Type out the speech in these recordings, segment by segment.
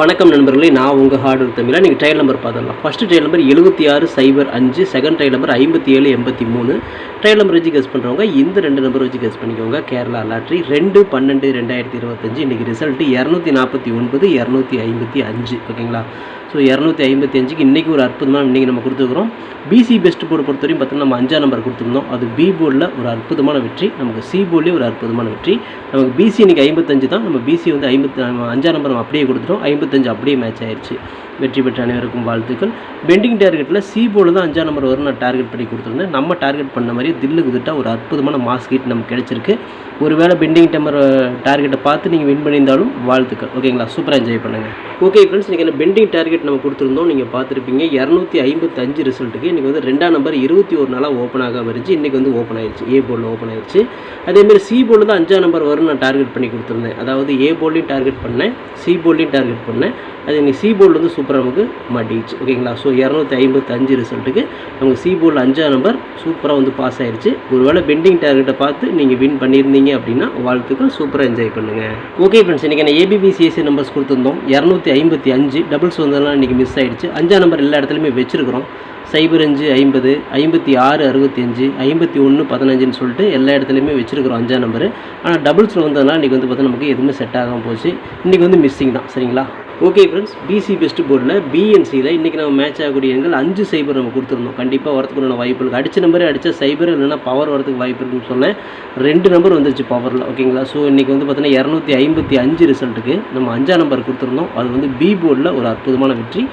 வணக்கம் நண்பர்களே நான் உங்கள் ஹார்ட் ஒர்க் தமிழாக நீங்கள் ட்ரையல் நம்பர் பார்த்துடலாம். ஃபஸ்ட்டு ட்ரையல் நம்பர் எழுபத்தி ஆறு சைபர் அஞ்சு செகண்ட் ட்ரையல் நம்பர் ஐம்பத்தி ஏழு எண்பத்தி மூணு. ட்ரையல் நம்பர் வச்சு கெஸ் பண்ணுறவங்க இந்த ரெண்டு நம்பர் வச்சு கெஸ் பண்ணிக்கோங்க. கேரளா லாட்ரி ரெண்டு பன்னெண்டு ரெண்டாயிரத்தி இருபத்தஞ்சு. இன்றைக்கி ரிசல்ட்டு இரநூத்தி நாற்பத்தி ஒன்பது இரநூத்தி ஐம்பத்தி அஞ்சு. ஓகேங்களா? ஸோ இரநூத்தி ஐம்பத்தி அஞ்சுக்கு இன்றைக்கி ஒரு அற்புதமான இன்றைக்கி நம்ம கொடுத்துருக்குறோம். பிசி பெஸ்ட் போர்டு பொறுத்தவரையும் பார்த்தோம்னா நம்ம அஞ்சாம் நம்பர் கொடுத்துருந்தோம். அது பி போர்டில் ஒரு அற்புதமான வெற்றி நமக்கு சி போர்ட்லேயும் ஒரு அற்புதமான வெற்றி. நமக்கு பிசி இன்றைக்கி ஐம்பத்தஞ்சு தான். நம்ம பிசி வந்து ஐம்பத்தி நம்ம அஞ்சாம் நம்பர் நம்ம அப்படியே கொடுத்துட்டோம். இருபத்தஞ்சு அப்படியே மேட்ச் ஆயிடுச்சு வெற்றி பெற்ற அனைவருக்கும் வாழ்த்துக்கள். பெண்டிங் டார்கெட்டில் சி போல் தான் அஞ்சாம் நம்பர் வரும் நான் டார்கெட் பண்ணி கொடுத்துருந்தேன். நம்ம டார்கெட் பண்ண மாதிரி தில்லுக்கு திட்டா ஒரு அற்புதமான மாஸ் ஹீட் நமக்கு கிடச்சிருக்கு. ஒருவேளை பெண்டிங் டம்பர் டார்கெட்டை பார்த்து நீங்கள் வின் பண்ணியிருந்தாலும் வாழ்த்துக்கள். ஓகேங்களா சூப்பராக என்ஜாய் பண்ணுங்கள் ஓகே ஃப்ரெண்ட்ஸ் இன்றைக்கி என்ன பெண்டிங் டார்கெட் நம்ம கொடுத்துருந்தோம். நீங்கள் பார்த்துருப்பீங்க. இரநூத்தி ஐம்பத்தஞ்சு ரிசல்ட்டுக்கு இன்றைக்கி வந்து ரெண்டாம் நம்பர் இருபத்தி ஒரு நாளாக ஓப்பன் ஆக இருந்துச்சு இன்றைக்கி வந்து ஓப்பன் ஆயிடுச்சு ஏ போர்டில் ஓப்பன் ஆயிடுச்சு அதேமாதிரி சி போர்டில் தான் அஞ்சாம் நம்பர் வரும் நான் டார்கெட் பண்ணி கொடுத்துருந்தேன். அதாவது ஏ போர்ட்லையும் டார்கெட் பண்ணேன். சி போர்ட்லையும் டார்கெட் பண்ணேன். அது இன்னைக்கு சி போர்டில் வந்து சூப்பராக நமக்கு மாட்டிடுச்சு ஓகேங்களா? ஸோ இரநூத்தி ஐம்பத்தஞ்சு ரிசல்ட்டுக்கு நமக்கு சி போர்டில் அஞ்சாம் நம்பர் சூப்பராக வந்து பாஸ் ஆயிடுச்சு ஒருவேளை பெண்டிங் டார்கெட்டை பார்த்து நீங்கள் வின் பண்ணியிருந்தீங்க அப்படின்னா வாழ்த்துக்கள் சூப்பராக என்ஜாய் பண்ணுங்கள் ஓகே ஃப்ரெண்ட்ஸ் இன்றைக்கி நான் ஏபிபிசிஎஸ்சி நம்பர்ஸ் கொடுத்துருந்தோம். இரநூத்தி ஐம்பத்தி அஞ்சு டபுள்ஸ் வந்ததெல்லாம் இன்றைக்கி மிஸ் ஆகிடுச்சு அஞ்சாம் நம்பர் எல்லா இடத்துலையுமே வச்சுருக்கிறோம். சைபர் அஞ்சு ஐம்பது ஐம்பத்தி ஆறு அறுபத்தஞ்சு ஐம்பத்தி ஒன்று பதினஞ்சுன்னு சொல்லிட்டு எல்லா இடத்துலையுமே வச்சுருக்கிறோம் அஞ்சாம் நம்பர் ஆனால் டபுள்ஸில் வந்ததுனால இன்றைக்கி வந்து பார்த்தா நமக்கு எதுவுமே செட் ஆகாமல் போச்சு. இன்றைக்கி வந்து மிஸ்ஸிங் தான். சரிங்களா? ஓகே ஃப்ரெண்ட்ஸ் பிசி பெஸ்ட் போர்டில் பிஎன்சியில் இன்றைக்கி நம்ம மேட்ச் ஆகக்கூடிய எண்கள் அஞ்சு சைபர் நம்ம கொடுத்துருந்தோம். கண்டிப்பாக வரதுக்குள்ள வாய்ப்பு இருக்குது அடித்த நம்பரே அடித்த சைபர் இல்லைன்னா பவர் வரதுக்கு வாய்ப்பு இருக்குன்னு சொன்னேன் ரெண்டு நம்பர் வந்துருச்சு பவரில் ஓகேங்களா ஸோ இன்றைக்கி வந்து பார்த்தீங்கன்னா இரநூத்தி ஐம்பத்தி அஞ்சு ரிசல்ட்டுக்கு நம்ம அஞ்சாம் நம்பர் கொடுத்துருந்தோம். அது வந்து பி போர்டில் ஒரு அற்புதமான வெற்றி.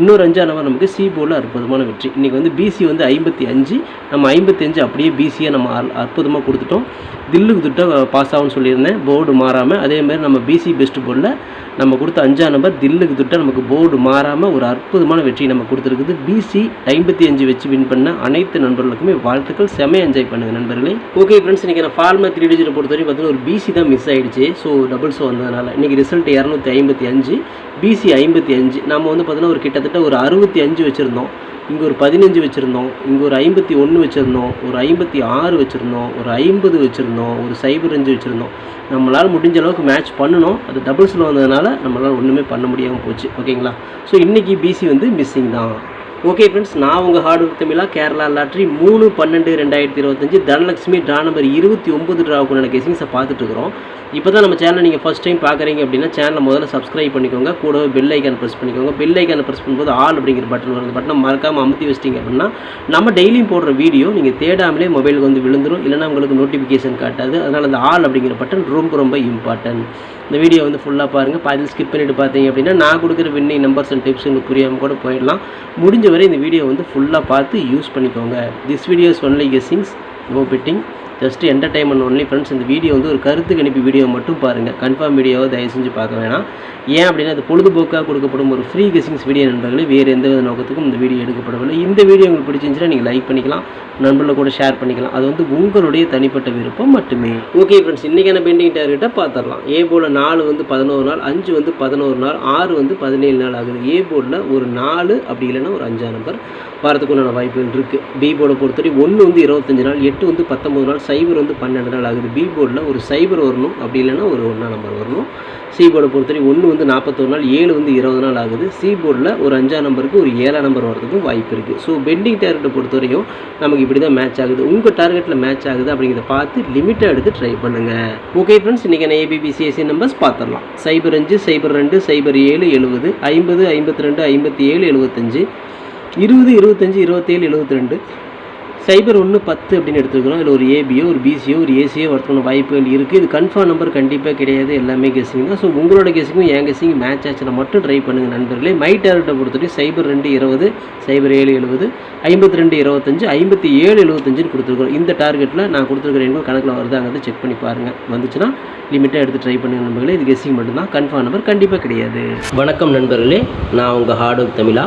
இன்னொரு அஞ்சாம் நம்பர் நமக்கு சி போர்டில் அற்புதமான வெற்றி. இன்றைக்கி வந்து பிசி வந்து ஐம்பத்தி அஞ்சு. நம்ம ஐம்பத்தி அஞ்சு அப்படியே பிசியை நம்ம அற்புதமாக கொடுத்துட்டோம். தில்லுக்கு திட்ட பாஸ் ஆகும்னு சொல்லியிருந்தேன். போர்டு மாறாமல் அதேமாதிரி நம்ம பிசி பெஸ்ட் போர்டில் நம்ம கொடுத்த அஞ்சாம் நம்பர் தில்லுக்கு திட்ட நமக்கு போர்டு மாறாமல் ஒரு அற்புதமான வெற்றியை நம்ம கொடுத்துருக்குது. பிசி ஐம்பத்தி அஞ்சு வச்சு வின் பண்ண அனைத்து நண்பர்களுக்குமே வாழ்த்துக்கள். செம என்ஜாய் பண்ணுங்கள் நண்பர்களே. ஓகே ஃப்ரெண்ட்ஸ் இன்றைக்கி நான் ஃபார்மா த்ரீ டிஜிட்டை பொறுத்தவரைக்கும் பார்த்தீங்கன்னா ஒரு பிசி தான் மிஸ் ஆகிடுச்சு ஸோ டபுள்ஸ் வந்ததுனால இன்றைக்கி ரிசல்ட் இரநூத்தி ஐம்பத்தி அஞ்சு பிசி ஐம்பத்தி அஞ்சு. நம்ம வந்து பார்த்தீங்கன்னா ஒரு கிட்டத்தட்ட ஒரு அறுபத்தி அஞ்சு வச்சுருந்தோம். இங்கே ஒரு பதினஞ்சு வச்சுருந்தோம் இங்கே ஒரு ஐம்பத்தி ஒன்று வச்சுருந்தோம் ஒரு ஐம்பத்தி ஆறு வச்சுருந்தோம் ஒரு ஐம்பது வச்சுருந்தோம் ஒரு சைபர் அஞ்சு வச்சுருந்தோம். நம்மளால் முடிஞ்ச அளவுக்கு மேட்ச் பண்ணணும். அது டபுள்ஸில் வந்ததுனால நம்மளால் ஒன்றுமே பண்ண முடியாமல் போச்சு. ஓகேங்களா ஸோ இன்றைக்கி பிசி வந்து மிஸ்ஸிங் தான். ஓகே ஃப்ரெண்ட்ஸ் நான் உங்கள் ஹார்ட் ஒர்க் தமிழா கேரளா லாட்ரி மூணு பன்னெண்டு ரெண்டாயிரத்தி இருபத்தஞ்சு தனலட்சுமி ட்ரா நம்பர் இருபத்தி ஒம்பது ட்ராவுக்குள்ள கெசிங்ஸை பார்த்துட்டு இருக்கிறோம் இப்போ தான் நம்ம சேனலை நீங்கள் ஃபஸ்ட் டைம் பார்க்குறீங்க அப்படின்னா சேனலை முதல்ல சப்ஸ்கிரைப் பண்ணிக்கோங்க. கூடவே பெல் ஐக்கான் ப்ரெஸ் பண்ணிக்கோங்க. பெல் ஐக்கானை ப்ரெஸ் பண்ணும்போது ஆல் அப்படிங்கிற பட்டன் வரும். அந்த பட்டனை மறக்காமல் அமுத்தி வச்சிட்டிங்க அப்படின்னா நம்ம டெய்லியும் போடுற வீடியோ நீங்கள் தேடாமலே மொபைலுக்கு வந்து விழுந்துடும் இல்லைன்னா உங்களுக்கு நோட்டிஃபிகேஷன் காட்டாது. அதனால் அந்த ஆல் அப்படிங்கிற பட்டன் ரொம்ப ரொம்ப இம்பார்ட்டன்ட் இந்த வீடியோ வந்து ஃபுல்லாக பாருங்கள் பாதியில் ஸ்கிப் பண்ணிவிட்டு பார்த்தீங்க அப்படின்னா நான் கொடுக்குற வின்னிங் நம்பர்ஸ் அண்ட் டிப்ஸ் உங்களுக்கு புரியாமல் கூட போயிடலாம். முடிஞ்ச வரை இந்த வீடியோ வந்து ஃபுல்லாக பார்த்து யூஸ் பண்ணிக்கோங்க. This videos only guessings no betting just entertainment only friends இந்த வீடியோ வந்து ஒரு கருத்து கணிப்பு வீடியோ மட்டும் பாருங்கள் கன்ஃபார்ம் வீடியோவை தயவு செஞ்சு பார்க்க வேணாம். ஏன் அப்படின்னா அது பொழுதுபோக்காக கொடுக்கப்படும் ஒரு ஃப்ரீ கெசிங்ஸ் வீடியோ நண்பர்களே. வேறு எந்த வித நோக்கத்துக்கும் இந்த வீடியோ எடுக்கப்படவில்லை. இந்த வீடியோ உங்களுக்கு பிடிச்சிருந்துச்சுன்னா நீங்கள் லைக் பண்ணிக்கலாம். நண்பர்களை கூட ஷேர் பண்ணிக்கலாம். அது வந்து உங்களுடைய தனிப்பட்ட விருப்பம் மட்டுமே. ஓகே ஃப்ரெண்ட்ஸ் இன்றைக்கான பெண்டிங் டார்கெட்டை பார்த்துடலாம். ஏ போல் நாலு வந்து பதினோரு நாள் அஞ்சு வந்து பதினோரு நாள் ஆறு வந்து பதினேழு நாள் ஆகுது. ஏ போர்டில் ஒரு நாலு அப்படி இல்லைன்னா ஒரு அஞ்சாம் நம்பர் வரதுக்குண்டான வாய்ப்புகள் இருக்குது பி போர்டை பொறுத்தவரை ஒன்று வந்து இருபத்தஞ்சு நாள் எட்டு வந்து பத்தொம்பது நாள் சைபர் வந்து பன்னெண்டு நாள் ஆகுது. பி போர்டில் ஒரு சைபர் வரணும் அப்படி இல்லைன்னா ஒரு ஒன்றாம் நம்பர் வரணும். சி போர்டை பொறுத்தவரைக்கும் ஒன்று வந்து நாற்பத்தொரு நாள் ஏழு வந்து இருபது நாள் ஆகுது. சி போர்டில் ஒரு அஞ்சாம் நம்பருக்கு ஒரு ஏழாம் நம்பர் வரதுக்கும் வாய்ப்பு இருக்குது ஸோ பெண்டிங் டார்கெட்டை பொறுத்தவரையும் நமக்கு இப்படி தான் மேட்ச் ஆகுது உங்கள் டார்கெட்டில் மேட்ச் ஆகுது அப்படிங்கிறத பார்த்து லிமிட்டாக எடுத்து ட்ரை பண்ணுங்கள் ஓகே ஃப்ரெண்ட்ஸ் இன்றைக்கி நான் ஏபிபிசிஎஸ்சி நம்பர்ஸ் பார்த்துடலாம். சைபர் அஞ்சு சைபர் ரெண்டு சைபர் ஏழு எழுபது ஐம்பது ஐம்பத்தி ரெண்டு ஐம்பத்தி ஏழு எழுபத்தஞ்சு இருபது இருபத்தஞ்சி இருபத்தேழு எழுபத்தி ரெண்டு. சைபர் ஒன்று பத்து அப்படின்னு எடுத்துக்கிறோம் இதில் ஒரு ஏபியோ ஒரு பிசியோ ஒரு ஏசியோ வரதுக்கான வாய்ப்புகள் இருக்குது இது கன்ஃபார்ம் நம்பர் கண்டிப்பாக கிடையாது. எல்லாமே கெஸிங் தான். ஸோ உங்களோட கெஸிங்கும் என் கெஸிங் மேட்ச் ஆச்சுன்னா மட்டும் ட்ரை பண்ணுங்கள் நண்பர்களே. மை டார்கெட்டை பொறுத்தவரைக்கும் சைபர் ரெண்டு இருபது சைபர் ஏழு எழுபது ஐம்பத்தி ரெண்டு இருபத்தஞ்சு ஐம்பத்தி ஏழு எழுபத்தஞ்சுன்னு கொடுத்துருக்குறோம். இந்த டார்கெட்டில் நான் கொடுத்துருக்குறேன் எண்கள் கணக்கில் வருதாங்கிறது செக் பண்ணி பாருங்கள் வந்துச்சுன்னா லிமிட்டாக எடுத்து ட்ரை பண்ணுங்கள் நண்பர்களே. இது கெஸிங் மட்டும்தான். கன்ஃபார்ம் நம்பர் கண்டிப்பாக கிடையாது. வணக்கம் நண்பர்களே. நான் உங்கள் ஹார்ட் ஒர்க் தமிழா.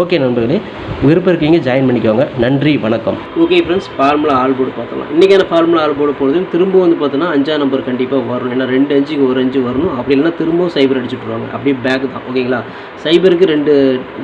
ஓகே நண்பர்களே விருப்பம் இருக்கீங்க ஜாயின் பண்ணிக்கோங்க. நன்றி வணக்கம். Okay friends formula all board பார்த்தலாம் இன்றைக்கான ஃபார்முலா ஆல் போர்டு போகிறது திரும்ப வந்து பார்த்தோன்னா அஞ்சாம் நம்பர் கண்டிப்பாக வரணும். ஏன்னா ரெண்டு அஞ்சுக்கு ஒரு அஞ்சு வரணும். அப்படி இல்லைன்னா திரும்பவும் சைபர் அடிச்சுட்ருவாங்க அப்படியே பேக் தான் ஓகேங்களா சைபருக்கு ரெண்டு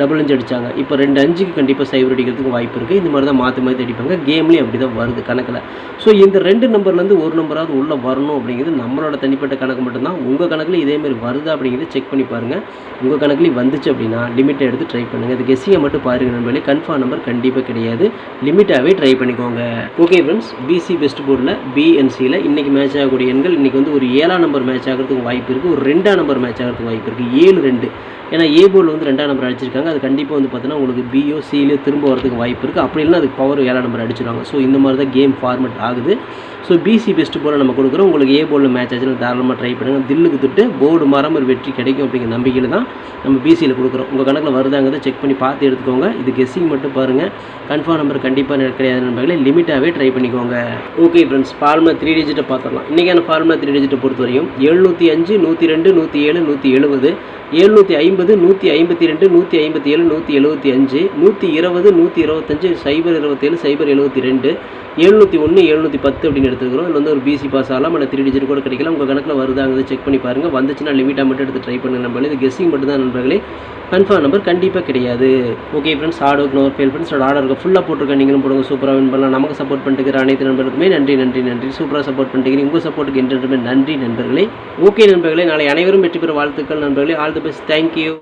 டபுள் அஞ்சு அடித்தாங்க இப்போ ரெண்டு அஞ்சுக்கு கண்டிப்பாக சைபர் அடிக்கிறதுக்கு வாய்ப்பு இருக்குது இந்த மாதிரி தான் மாற்றி மாற்றி அடிப்பாங்க. கேம்லேயும் அப்படி தான் வருது கணக்கில். ஸோ இந்த ரெண்டு நம்பர்லேருந்து ஒரு நம்பராவது உள்ளே வரணும் அப்படிங்கிறது நம்மளோட தனிப்பட்ட கணக்கு மட்டும்தான். உங்கள் கணக்கில் இதேமாரி வருதா அப்படிங்கிறத செக் பண்ணி பாருங்கள் உங்கள் கணக்குலேயும் வந்துச்சு அப்படின்னா லிமிட்டை எடுத்து ட்ரை பண்ணுங்கள் அதுக்கு கெஸ்ஸிங்கை மட்டும் பாருங்கள் நண்பர்களே. கன்ஃபார்ம் நம்பர் கண்டிப்பாக கிடையாது. லிமிட்டாகவே ட்ரை பண்ணிக்கோங்க. ஓகே ஃப்ரெண்ட்ஸ் பிசி பெஸ்ட் போர்டில் பிஎன்சியில் இன்றைக்கி மேட்ச் ஆகக்கூடிய எண்கள் இன்றைக்கி வந்து ஒரு ஏழாம் நம்பர் மேட்ச் ஆகிறதுக்கு வாய்ப்பு இருக்குது ஒரு ரெண்டாம் நம்பர் மேட்ச் ஆகிறதுக்கு வாய்ப்பு இருக்குது ஏழு ரெண்டு. ஏன்னா ஏ போர்டில் வந்து ரெண்டாம் நம்பர் அடிச்சிருக்காங்க. அது கண்டிப்பாக வந்து பார்த்தீங்கன்னா உங்களுக்கு பிஓ சியிலே திரும்ப வரதுக்கு வாய்ப்பு இருக்குது அப்படி இல்லைன்னா அதுக்கு பவர் ஏழாம் நம்பர் அடிச்சிருவாங்க. ஸோ இந்த மாதிரி தான் கேம் ஃபார்மெட் ஆகுது. ஸோ பிசி பெஸ்ட் போர்டை நம்ம கொடுக்குறோம். உங்களுக்கு ஏ போர்டில் மேட்ச் ஆச்சுன்னா தாராளமாக ட்ரை பண்ணுங்கள் தில்லுக்கு தொட்டு போர்டு மரம் ஒரு வெற்றி கிடைக்கும் அப்படிங்கிற நம்பிக்கையில் தான் நம்ம பிசியில் கொடுக்குறோம். உங்கள் கணக்கில் வருதாங்கிறத செக் பண்ணி பார்த்து பார்த்து எடுத்துக்கோங்க. இது கெஸ்ஸிங் மட்டும் பாருங்கள் கன்ஃபார்ம் நம்பர் கண்டிப்பாக கிடையாது நண்பர்களே. லிமிட்டாகவே ட்ரை பண்ணிக்கோங்க. ஓகே ஃப்ரெண்ட்ஸ் ஃபார்முலா த்ரீ டிஜிட்டை பார்த்துடலாம் இன்றைக்கான ஃபார்முலா த்ரீ டிஜிட்டை பொறுத்த வரையும் எழுநூற்றி அஞ்சு நூற்றி ரெண்டு நூற்றி ஏழு நூற்றி எழுபது எழுநூற்றி ஐம்பது நூற்றி ஐம்பத்தி ரெண்டு நூற்றி ஐம்பத்தி ஏழு நூற்றி எழுபத்தி அஞ்சு நூற்றி இருபது நூற்றி இருபத்தஞ்சு சைபர் இருபத்தேழு சைபர் எழுபத்தி ரெண்டு எழுநூற்றி ஒன்று எழுநூற்றி பத்து அப்படின்னு எடுத்துக்கிறோம் இதில் வந்து ஒரு பிசி பாஸ் ஆகலாம் இல்லை த்ரீ டிஜிட் கூட கிடைக்கலாம். உங்கள் கணக்கில் வருதாங்கிறது செக் பண்ணி பாருங்கள் வந்துச்சுன்னா லிமிட்டாக மட்டும் எடுத்து ட்ரை பண்ணுங்க நண்பர்களே. இது கெஸ்ஸிங் மட்டும் தான் நண்பர்களே. கன்ஃபார்ம் நம்பர் கண்டிப்பாக கிடையாது. Okay friends order work nor fail friends order இருக்க. ஃபுல்லாக போட்டிருக்கேன். நீங்களும் போடுங்க. சூப்பராக வின் பண்ணலாம். நமக்கு சப்போர்ட் பண்ணிட்டு அனைத்து நண்பர்களுக்குமே நன்றி நன்றி நன்றி. சூப்பராக சப்போர்ட் பண்ணிட்டு உங்கள் சப்போர்ட்டுக்கு என்றென்றுமே நன்றி நண்பர்களே. ஓகே நண்பர்களே நாளை அனைவரும் வெற்றி பெற வாழ்த்துக்கள் நண்பர்களே. All the best thank you